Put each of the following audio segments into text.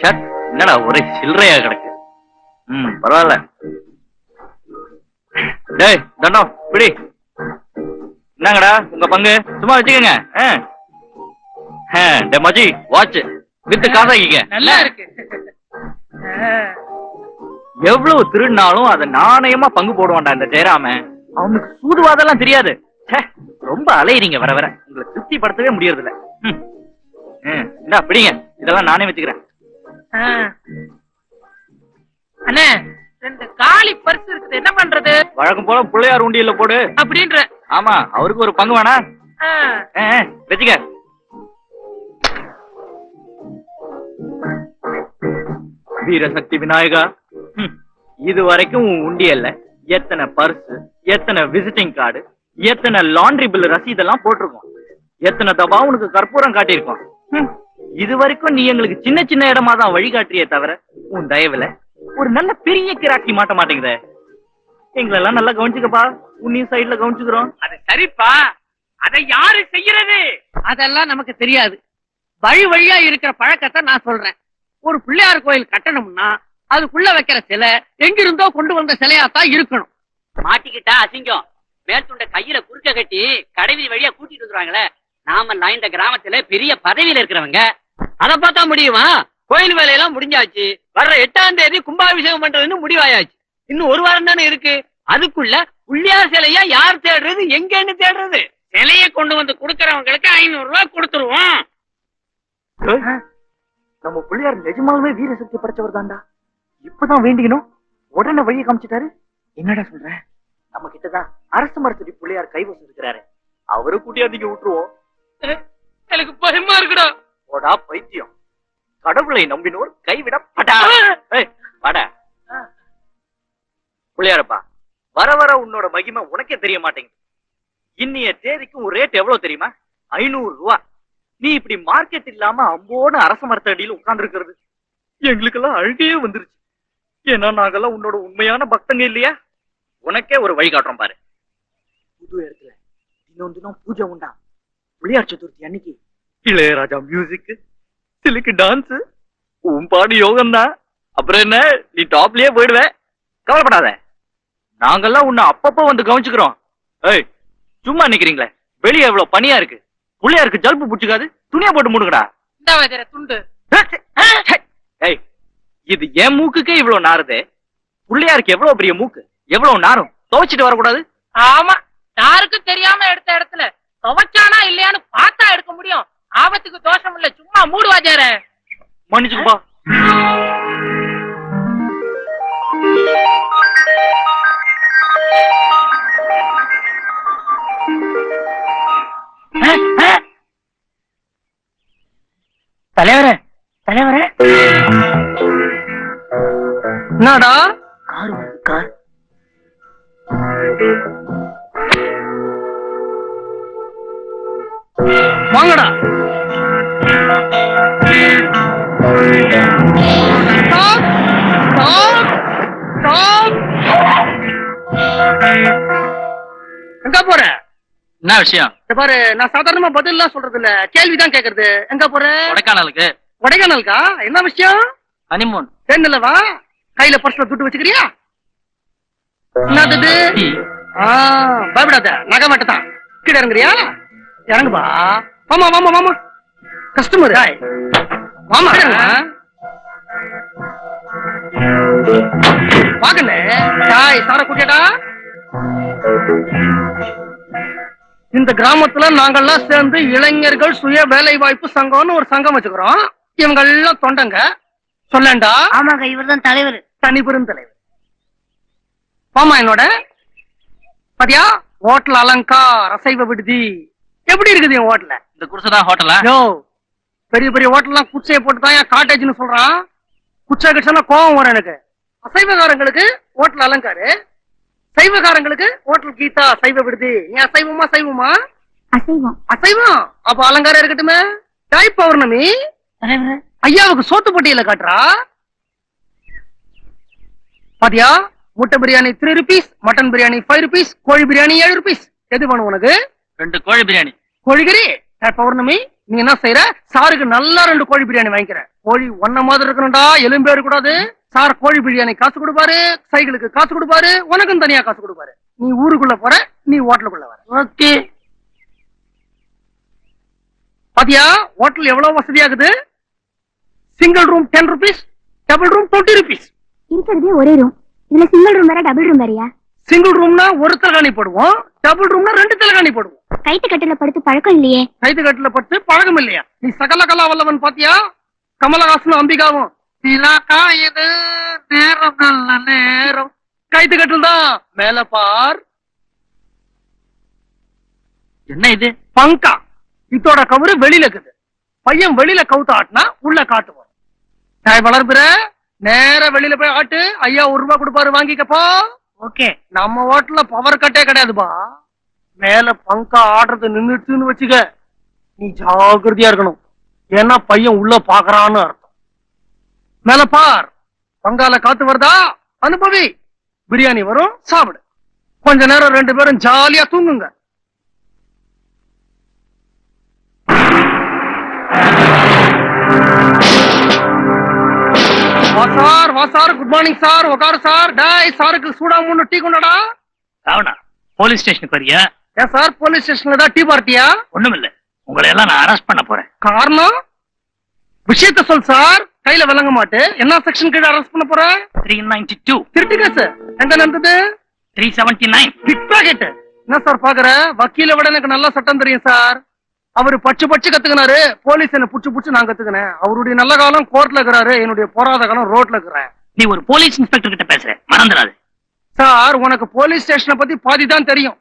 Shut என்னடா ஒரே சில்லறையா கிடக்கு. ம் பரவாயில்ல. டேய் தண்டம் பிடி. என்னங்கடா உங்க பங்கு? சும்மா வச்சுக்கோங்க. டேய் மஜி வாட்ச் வித்து காசாக்கிக்க. நல்லா இருக்கு. எவ்வளவு திருடினாலும் அதை நாணயமா பங்கு போடுவான்டா இந்த ஜெயராம. அவனுக்கு சூதுவாதெல்லாம் தெரியாது. ரொம்ப அலையிறீங்க வர வர. உங்களை திருப்தி படுத்தவே முடியறது இல்ல ம். இந்தா பிடிங்க. இதெல்லாம் நானே வச்சுக்கிறேன். அண்ணே ரெண்டு காலி பரிசு இருக்குது. என்ன பண்றது? வழக்கம் போல பிள்ளையார் உண்டியல்ல போடு. அப்படின்ற. ஆமா அவருக்கு ஒரு பங்கு வேணா. வச்சுக்க. வீரசக்தி விநாயகா இது வரைக்கும் உன் உண்டியல்ல எத்தனை பர்ஸ் எத்தனை விசிட்டிங் கார்டு எத்தனை லாண்ட்ரி பில் ரசீதெல்லாம் போட்டிருக்கோம். எத்தனை தபா உனக்கு கற்பூரம் காட்டியிருக்கோம். இது வரைக்கும் நீ எங்களுக்கு சின்ன சின்ன இடமா தான் வழிகாட்டியே தவிர உன் தயவுல ஒரு நல்ல பெரிய கிராக்கி மாட்ட மாட்டேங்குதே. எங்களெல்லாம் நல்லா கவனிச்சுக்கப்பா. உன்னையும் சைடுல கவனிச்சுக்கிறோம். அது சரிப்பா. அதை யாரு செய்யறது? அதெல்லாம் நமக்கு தெரியாது. வழி வழியா இருக்கிற பழக்கத்தை நான் சொல்றேன். ஒரு பிள்ளையார் கோயில் கட்டணும்னா அதுக்குள்ள வைக்கிற சிலை எங்கிருந்தோ கொண்டு வந்த சிலையா தான் இருக்கணும். மாட்டிக்கிட்டா அசிங்கம். மேற்துண்ட கையில குறுக்க கட்டி கடைவீதி வழியா கூட்டிட்டு வந்துருவாங்களே. நாமெல்லாம் இந்த கிராமத்துல பெரிய பதவியில இருக்கிறவங்க அத பார்த்தா முடியுமா? கோயில் வேலையெல்லாம் முடிஞ்சாச்சு. வர்ற எட்டாம் தேதி கும்பாபிஷேகம் பண்றதுன்னு முடிவாயாச்சு. இன்னும் ஒரு வாரம் தானே இருக்கு. அதுக்குள்ள புள்ளியார் சிலையா யார் தேடுறது? எங்கன்னு தேடுறது? சிலைய கொண்டு வந்து கொடுக்கறவங்களுக்கு ஐநூறு ரூபாய் கொடுத்துருவோம். நம்ம பிள்ளையார் நிஜமாலுமே வீரசக்தி படைச்சவர் தான்டா. இப்பதான் வேண்டிக்கணும். உடனே வழியை காமிச்சிட்டாரு. என்னடா சொல்ற? நம்ம கிட்டதான் அரசு மரத்தடி பிள்ளையார் கைவசம் இருக்கிறாரு. அவரை கூட்டியாதீங்க விட்டுருவோம். எனக்கு பயமா இருக்குடா. போடா பைத்தியம். கடவுளை நம்பினோர் கைவிடப்படா ஏய், வாடா. பிள்ளையாரப்பா வர வர உன்னோட மகிமை உனக்கே தெரிய மாட்டேங்குது. இன்னைய தேதிக்கு ஒரு ரேட் எவ்வளவு தெரியுமா? ஐநூறு ரூபா. நீ இப்படி மார்க்கெட் இல்லாம அம்போன அரச மரத்தடியில் உட்கார்ந்து இருக்கிறது எங்களுக்கெல்லாம் அழுகையே வந்துருச்சு. ஏன்னா நாங்கெல்லாம் உன்னோட உண்மையான பக்தங்க இல்லையா? உனக்கே ஒரு வழி காட்டுறோம் பாரு. புது இடத்துல தினம் தினம் பூஜை உண்டா பிள்ளையார் சதுர்த்தி அன்னைக்கு இளையராஜா மியூசிக் சிலுக்கு டான்ஸ் உன் பாடு யோகம் தான். அப்புறம் என்ன நீ டாப்லயே போயிடுவ. கவலைப்படாத. நாங்கெல்லாம் உன்னை அப்பப்ப வந்து கவனிச்சுக்கிறோம். ஏய் சும்மா நிக்கிறீங்களே. வெளியே எவ்வளவு பனியா இருக்கு. புள்ளையாருக்கு ஜல்பு புடிச்சுக்காது. துணியா போட்டு மூடுங்கடா. துண்டு. ஏய் இது என் மூக்குக்கே இவ்வளவு நாறுதே. புள்ளையாருக்கு எவ்வளவு பெரிய மூக்கு? எவ்வளவு நாரும்? துவைச்சிட்டு வரக்கூடாது. ஆமா யாருக்கும் தெரியாம எடுத்த இடத்துல துவைச்சானா இல்லையான்னு பார்த்தா எடுக்க முடியும். ஆபத்துக்கு தோஷம் இல்ல சும்மா மூடு வாஜார மன்னிச்சுக்கப்பா. தலைவரே தலைவரே. என்னடா? விஷயம் பாரு நான் சாதாரணமா பதில் எல்லாம் சொல்றது இல்ல கேள்விதான் கேக்குறது. எங்க போற? கொடைக்கானலுக்கு. கொடைக்கானலுக்கா? என்ன விஷயம்? ஹனிமூன். தேர்ந்தல்லவா கையில பர்ஸ்ல துட்டு வச்சுக்கிறியா? என்னது? பயப்படாத. நகை மட்டும் கீழே இறங்குறியா? இறங்குப்பா வாமா வாமா வாமா கஸ்டமர் வாமா வாங்கண்ணே. சார குட்டியடா. இந்த கிராமத்துல நாங்கெல்லாம் சேர்ந்து இளைஞர்கள் சுய வேலை வாய்ப்பு சங்கம்னு ஒரு சங்கம் வச்சுக்கிறோம். இவங்க எல்லாம் தொண்டங்க. சொல்லேன்டா ஆமாங்க இவர்தான் தலைவர். தனி பெருந்தலைவர் வாமா என்னோட. பாத்தியா? ஹோட்டல் அலங்கார் அசைவ விடுதி. எப்படி இருக்குது என் ஹோட்டல்ல? இந்த குடிசைதான் ஹோட்டலா? யோ பெரிய பெரிய ஹோட்டல்லாம் குச்சையை போட்டு தான் காட்டேஜ்னு சொல்றான். குச்சை கிச்சனா கோவம் வரும் எனக்கு. அசைவகாரங்களுக்கு ஹோட்டல் அலங்காரு. சைவகாரங்களுக்கு ஹோட்டல் கீதா சைவ விடுதி. நீ அசைவமா சைவமா? அசைவம். அசைவம்? அப்ப அலங்காரம் இருக்கட்டுமே. தாய் பௌர்ணமி? ஐயாவுக்கு சோத்து பட்டியல காட்டுறா? பாத்தியா? முட்டை biryani three rupees mutton biryani five rupees கோழி பிரியாணி ஏழு ருபீஸ் எது வேணும் உனக்கு? ரெண்டு கோழி பிரியாணி. கோழிகறி பௌர்ணமி நீ என்ன செய்யற சாருக்கு நல்லா ரெண்டு கோழி பிரியாணி வாங்கிக்கிற. கோழி ஒன்ன மாதிரி இருக்கணும்டா எலும்பே இருக்கக்கூடாது சார் கோழி பிரியாணி காசு கொடுப்பாரு சைக்கிளுக்கு காசு கொடுப்பாரு உனக்கும் தனியா காசு கொடுப்பாரு. நீ ஊருக்குள்ள போற நீ ஹோட்டலுக்குள்ள வர. ஓகே. பாத்தியா ஹோட்டல் எவ்வளவு வசதியாகுது? Single room ten rupees double room twenty rupees இருக்கிறதே ஒரே ரூம் இதுல சிங்கிள் ரூம் வேற டபுள் ரூம் வேறயா? சிங்கிள் ரூம்னா ஒரு தலைகாணி போடுவோம் டபுள் ரூம்னா ரெண்டு தலைகாணி போடுவோம். கைத்து கட்டில படுத்து பழக்கம் இல்லையே. கைது கட்டுல பட்டு பழகம் இல்லையா? நீ சகல கலா வல்லவன் பாத்தியா? கமலஹாசனும் அம்பிகாவும் திலாக்கா இது நேரம் நல்ல நேரம். கைது கட்டில் தான் மேல பார். என்ன இது? பங்கா. இதோட கவரு வெளியில இருக்குது. பையன் வெளியில கவுத்து ஆட்டினா உள்ள காத்து வரும். நான் வளர்ப்புற நேர வெளியில போய் ஆட்டு. ஐயா ஒரு ரூபாய் கொடுப்பாரு வாங்கிக்கப்போ. ஓகே. நம்ம ஹோட்டல்ல பவர் கட்டே கிடையாதுப்பா. மேல பங்கா ஆடுறது நின்னுட்டுன்னு வச்சுக்க நீ ஜாகிரதையா இருக்கணும். ஏன்னா பையன் உள்ள பாக்குறான்னு அர்த்தம். மேல பார் பங்கால காத்து வருதா? அனுபவி. பிரியாணி வரும் சாப்பிடு. கொஞ்ச நேரம் ரெண்டு பேரும் ஜாலியா தூங்குங்க. சார் வா சார் குட் மார்னிங் சார் உட்காரு சார். டாய் சாருக்கு சூடா மூணு டீ கொண்டாடா. ராவணா போலீஸ் ஸ்டேஷனுக்கு வரியா? ஏன் சார் போலீஸ் ஸ்டேஷன்ல தான் டீ பார்ட்டியா? ஒண்ணுமில்ல. உங்களை எல்லாம் நான் அரெஸ்ட் பண்ண போறேன். காரணம்? விஷயத்த சொல் சார். கையில விளங்க மாட்டு. என்ன செக்ஷன் கீழ அரெஸ்ட் பண்ண போற? த்ரீ நைன்டி டூ திருட்டு கேஸ் எங்க நடந்தது? Three seventy nine pick pocket என்ன சார் பாக்குற? வக்கீல விட எனக்கு நல்லா சட்டம் தெரியும் சார் அவரு பச்சு பச்சு கத்துக்கினாரு. போலீஸ் என்ன புடிச்சு புடிச்சு நான் கத்துக்கினேன். அவருடைய நல்ல காலம் கோர்ட்ல இருக்கிறாரு. என்னுடைய போராத காலம் ரோட்ல இருக்கிறேன். நீ ஒரு போலீஸ் இன்ஸ்பெக்டர் கிட்ட பேசுற. மறந்துடாது. சார் உனக்கு போலீஸ் ஸ்டேஷனை பத்தி பாதி தான் தெரியும்.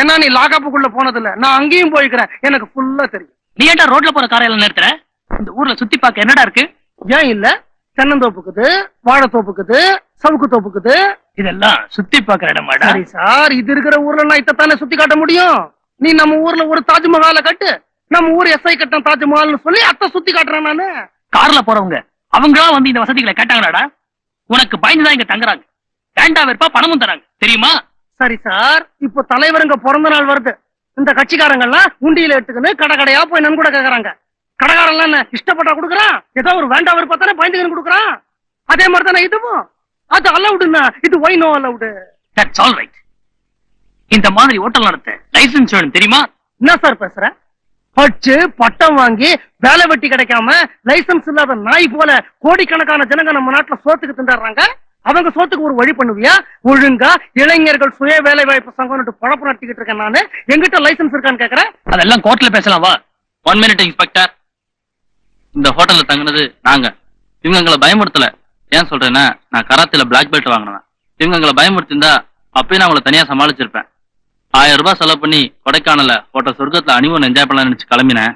ஏன்னா நீ லாகப்புக்குள்ள போனதில்ல. நான் அங்கேயும் போய்க்கிறேன். எனக்கு ஃபுல்லா தெரியும். நீ ஏன்டா ரோட்ல போற காரையில நிறுத்துற? இந்த ஊர்ல சுத்தி பார்க்க என்னடா இருக்கு? ஏன் இல்ல? தென்னந்தோப்புக்குது வாழைத்தோப்புக்குது சவுக்கு தோப்புக்குது. இதெல்லாம் சுத்தி பாக்குற இடமாடா? சரி சார் இது இருக்கிற ஊர்ல நான் இதைத்தானே சுத்தி காட்ட முடியும்? நீ நம்ம ஊர்ல ஒரு தாஜ்மஹாலை கட்டு. நம்ம ஊர் எஸ்ஐ கட்டம் தாஜ்மஹால்னு சொல்லி அத்தை சுத்தி காட்டுறேன் நானு. கார்ல போறவங்க அவங்களா வந்து இந்த வசதிகளை கேட்டாங்களாடா? உனக்கு பயந்துதான் இங்க தங்குறாங்க. வேண்டா வெறுப்பா பணமும் தராங்க. தெரியுமா? சரி சார் இப்போ தலைவருங்க பிறந்த நாள் வருது. இந்த கட்சிக்காரங்க எல்லாம் உண்டியில எடுத்துக்கின்னு கடை கடையா போய் நன்கூட கேக்குறாங்க. கடைக்காரன் என்ன இஷ்டப்பட்டா கொடுக்குறான் ஏதோ ஒரு வேண்டாம் வெறுப்பா தானே பயந்துக்கின்னு கொடுக்குறான்? அதே மாதிரி தானே இதுவும்? அது அலவுடுன்னா இது why no allowed that's all right இந்த மாதிரி ஹோட்டல் நடத்த லைசன்ஸ் வேணும் தெரியுமா? என்ன சார் பேசுற? படிச்சு பட்டம் வாங்கி வேலை வெட்டி கிடைக்காம லைசென்ஸ் இல்லாத நாய் போல கோடிக்கணக்கான ஜனங்க நம்ம நாட்டுல சோத்துக்கு திண்டாடுறாங்க. அவங்க சோத்துக்கு ஒரு வழி பண்ணுவியா? ஒழுங்கா இளைஞர்கள் சுய வேலை வாய்ப்பு சங்கம்னு பழப்பு நடத்திக்கிட்டு இருக்கேன் நானு. எங்கிட்ட லைசென்ஸ் இருக்கான்னு கேக்குறேன் அதெல்லாம் கோர்ட்ல பேசலாம் வா. ஒன் மினிட் இன்ஸ்பெக்டர் இந்த ஹோட்டல்ல தங்குனது நாங்க. இவங்க எங்களை பயமுறுத்தல. ஏன் சொல்றேன்னா நான் கராத்தில பிளாக் பெல்ட் வாங்கினேன் இவங்க எங்களை பயமுறுத்திருந்தா அப்பயும் நான் உங்களை தனியா சமாளிச்சிருப்பேன். ஆயிரம் ரூபாய் செலவு பண்ணி கொடைக்கானல ஹோட்டல் சொர்க்கத்துல அனிமன் என்ஜாய் பண்ணலாம்னு நினைச்சு கிளம்பினேன்.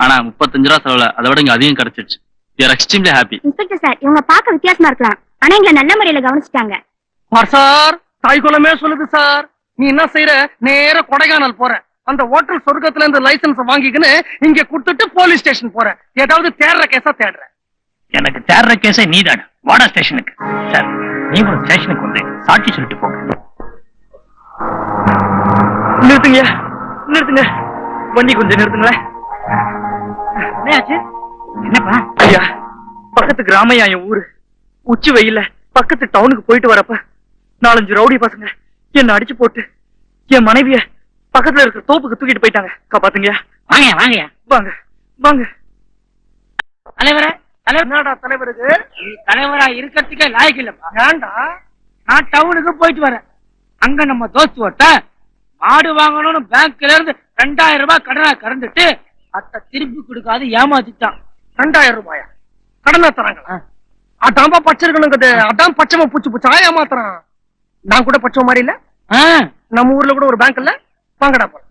ஆனா முப்பத்தஞ்சு ரூபா செலவுல அதை விட இங்க அதிகம் கிடைச்சிருச்சு. You are extremely happy inspector sir இவங்க பார்க்க வித்தியாசமா இருக்கலாம். ஆனா எங்களை நல்ல முறையில கவனிச்சுட்டாங்க. பார் சார் தாய் குலமே சொல்லுது சார். நீ என்ன செய்யற நேர கொடைக்கானல் போற. அந்த ஹோட்டல் சொர்க்கத்துல இருந்து லைசென்ஸ் வாங்கிக்கின்னு இங்க கொடுத்துட்டு போலீஸ் ஸ்டேஷன் போற. ஏதாவது தேடுற கேஸா தேடுற. எனக்கு தேடுற கேஸே நீதான வாடா ஸ்டேஷனுக்கு. சார் நீங்களும் ஸ்டேஷனுக்கு வந்து சாட்சி சொல்லிட்டு போங்க. நிறுத்துங்க. நிறுத்துங்க. வண்டி கொஞ்சம் நிறுத்துங்களேன். என்னப்பா? ஐயா பக்கத்து கிராமையா என் ஊரு. உச்சி வெயில்ல பக்கத்து டவுனுக்கு போயிட்டு வரப்ப நாலஞ்சு ரவுடி பசங்க என்ன அடிச்சு போட்டு என் மனைவிய பக்கத்துல இருக்கிற தோப்புக்கு தூக்கிட்டு போயிட்டாங்க. காப்பாத்துங்க. வாங்க வாங்க. வாங்க வாங்க. தலைவரே தலைவர் தலைவருக்கு தலைவரா இருக்கிறதுக்கே லாய்க்கு இல்லப்பா ஏன்டா? நான் டவுனுக்கு போயிட்டு வரேன். அங்க நம்ம தோஸ்து ஒருத்த மாடு வாங்கணும்னு பேங்க்ல இருந்து ரெண்டாயிரம் ரூபாய் கடனா கறந்துட்டு அத்த திருப்பி கொடுக்காது ஏமாத்திட்டான். ரெண்டாயிரம் ரூபாயா? கடனா தராங்களா? அதான்பா பச்சிருக்கணுங்குது அதான் பச்சைமா பூச்சி பூச்சி. மாத்திரம் நான் கூட பச்சை மாதிரி இல்ல? நம்ம ஊர்ல கூட ஒரு பேங்க் இல்ல? வாங்கடா போலாம்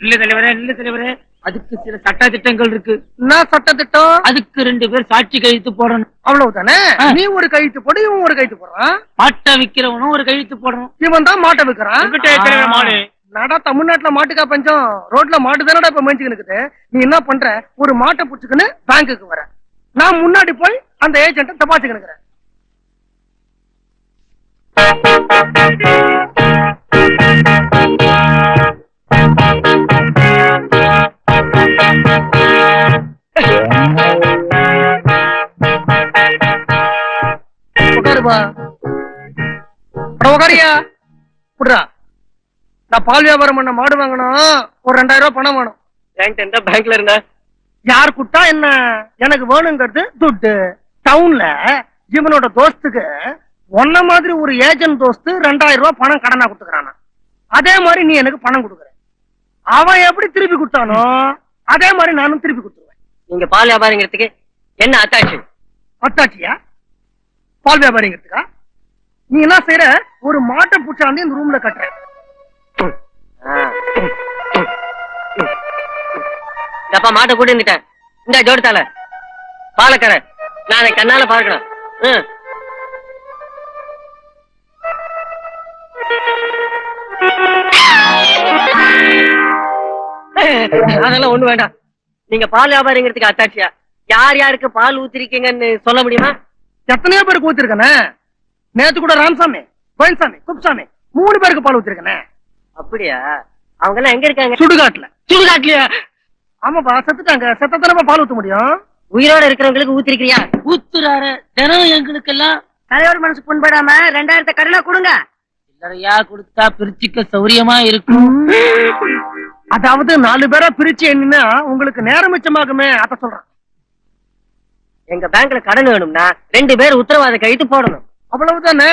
இல்ல தலைவரே இல்ல தலைவரே. அதுக்கு சில சட்ட திட்டங்கள் இருக்கு. என்ன சட்ட திட்டம் அதுக்கு ரெண்டு பேர் சாட்சி கையெழுத்து போடணும். அவ்வளவுதானே. நீ ஒரு கைத்து போடு இவன் ஒரு கைத்து போடுறான். மாட்டை விக்கிறவனும் ஒரு கையெழுத்து போடணும். இவன் தான் மாட்டை விக்கிறான். மாடு? நடா தமிழ்நாட்டுல மாட்டுக்கா பஞ்சம். ரோட்ல மாட்டு தானடா இப்ப இருக்குது. நீ என்ன பண்ற? ஒரு மாட்டை புடிச்சுக்கின்னு பேங்க்குக்கு வர. நான் முன்னாடி போய் அந்த ஏஜென்ட்ட தபாச்சுக்கிட்டு அட உக்காரியா நான் பால் வியாபாரம் பண்ண மாடு வாங்கணும் ஒரு ரெண்டாயிரம் ரூபாய் பணம் வேணும். என்கிட்ட பேங்க்ல இருந்தா? யார் குட்டா என்ன? எனக்கு வேணுங்கிறது துட்டு. டவுன்ல இவனோட தோஸ்துக்கு உன்ன மாதிரி ஒரு ஏஜென்ட் தோஸ்து ரெண்டாயிரம் ரூபாய் பணம் கடனா கொடுத்துக்கிறானா. அதே மாதிரி நீ எனக்கு பணம் கொடுக்குற. அவன் எப்படி திருப்பி கொடுத்தானோ அதே மாதிரி நானும் திருப்பி கொடுத்துருவேன். நீங்க பால் வியாபாரிங்கிறதுக்கு என்ன அத்தாச்சு அத்தாச்சியா பால் வியாபாரிங்கிறதுக்கா? நீ என்ன செய்யற ஒரு மாட்டை பூச்சாந்து இந்த ரூம்ல கட்டுற. தப்பா மாட்டை கூட்டி இருந்துட்டேன் இந்த ஜோடித்தால பாலக்கரை. நான் கண்ணால பார்க்கணும். ம். அதெல்லாம் ஒண்ணு வேண்டாம். நீங்க பால் வியாபாரிங்கிறதுக்கு அத்தாட்சியா? யார் யாருக்கு பால் ஊத்திருக்கீங்கன்னு சொல்ல முடியுமா? எத்தனையோ பேருக்கு ஊத்திருக்கனே நேத்து கூட ராமசாமி கோயில்சாமி குப்சாமி மூணு பேருக்கு பால் ஊத்திருக்கனே அப்படியா? அவங்க எல்லாம் எங்க இருக்காங்க? சுடுகாட்டுல. சுடுகாட்டுலயா? ஆமாப்பா செத்துட்டாங்க. செத்தத்தனப்பா பால் ஊத்த முடியும்? உயிரோட இருக்கிறவங்களுக்கு ஊத்திருக்கிறியா? ஊத்துறாரு. தினம் எங்களுக்கு எல்லாம் தலைவர் மனசு புண்படாம ரெண்டாயிரத்த கடனை கொடுங்க. சில்லறையா கொடுத்தா பிரிச்சுக்க சௌரியமா இருக்கும். அதாவது நாலு பேரா பிரிச்சு எண்ணினா உங்களுக்கு நேரம் மிச்சமாகுமே அத சொல்றேன். எங்க பேங்க்ல கடன் வேணும்னா ரெண்டு பேர் உத்தரவாத கைத்து போடணும். அவ்வளவுதானே?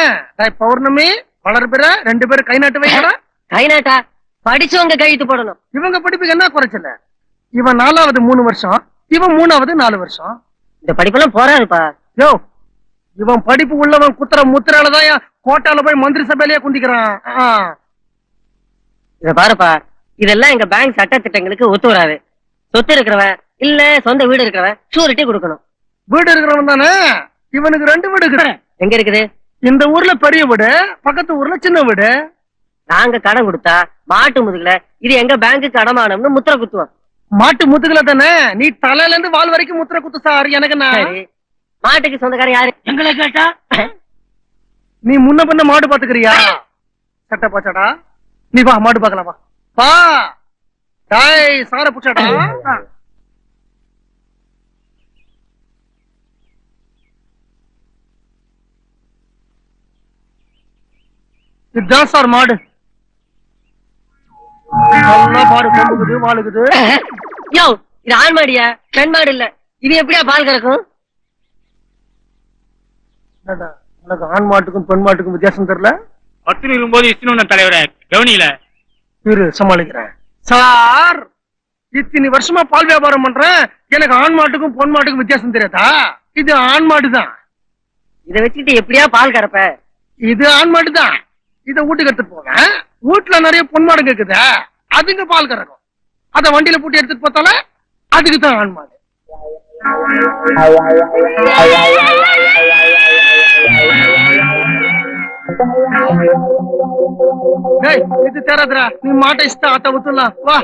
பௌர்ணமி வளர்பிற ரெண்டு பேரும் கை நாட்டு வைக்கடா. கை நாட்டா? படிச்சவங்க கைத்து போடணும். இவங்க படிப்புக்கு என்ன குறைச்சல? இவன் நாலாவது மூணு வருஷம் இவன் மூணாவது நாலு வருஷம். இந்த படிப்பெல்லாம் போறாருப்பா யோ இவன் படிப்பு உள்ளவன் குத்துற முத்திராலதான் கோட்டால போய் மந்திரி சபையிலேயே குந்திக்கிறான். இத பாருப்பா இதெல்லாம் எங்க பேங்க் சட்ட திட்டங்களுக்கு ஒத்து வராது. சொத்து இருக்கிறவன் இல்ல சொந்த வீடு இருக்கிறவன் ஷூரிட்டி கொடுக்கணும். வீடு இருக்கிறவன் தானே? இவனுக்கு ரெண்டு வீடு இருக்குது எங்க இருக்குது? இந்த ஊர்ல பெரிய வீடு பக்கத்து ஊர்ல சின்ன வீடு. நாங்க கடன் கொடுத்தா மாட்டு முதுகுல இது எங்க பேங்க்குக்கு அடமானம்னு முத்திர குத்துவோம். மாட்டு முத்துக்கல தானே? நீ தலையில இருந்து வால் வரைக்கும் முத்திர குத்து சார் எனக்கு நான். மாட்டுக்கு சொந்தக்காரன் யாரு? எங்களை கேட்டா? நீ முன்ன பின்ன மாடு பாத்துக்கிறியா? சட்டை பாச்சாடா? நீ வா மாடு பாக்கலாம் வா. வா. டாய் சார புச்சாடா இதுதான் சார் மாடு. நல்லா வாழுகுது. யோ இது ஆண் மாடியா? பெண் மாடு இல்ல. இது எப்படியா பால் கறக்கும்? என்னடா, உனக்கு ஆண் மாட்டுக்கும் பெண் மாட்டுக்கும் வித்தியாசம் தெரியல? பத்து இருக்கும்போது இஸ்னு தலைவர கவனியில? இரு சமாளிக்கிறேன். சார் இத்தனை வருஷமா பால் வியாபாரம் பண்றேன். எனக்கு ஆண் மாட்டுக்கும் பொன் மாட்டுக்கும் வித்தியாசம் தெரியாதா? இது ஆண் மாடு தான் இத வச்சுக்கிட்டு எப்படியா பால் கறப்ப? இது ஆண் மாடு தான் இத வீட்டுக்கு எடுத்துட்டு போங்க வீட்டுல நிறைய பொன் மாடு இருக்குது அதுங்க பால் கறக்கும். அத வண்டியில பூட்டி எடுத்துட்டு போத்தால அதுக்கு தான் ஆண் மாடு. டேய் இது தேராதுரா நீ மாட்டை இஷ்ட ஆட்ட ஊத்துலாம். வா.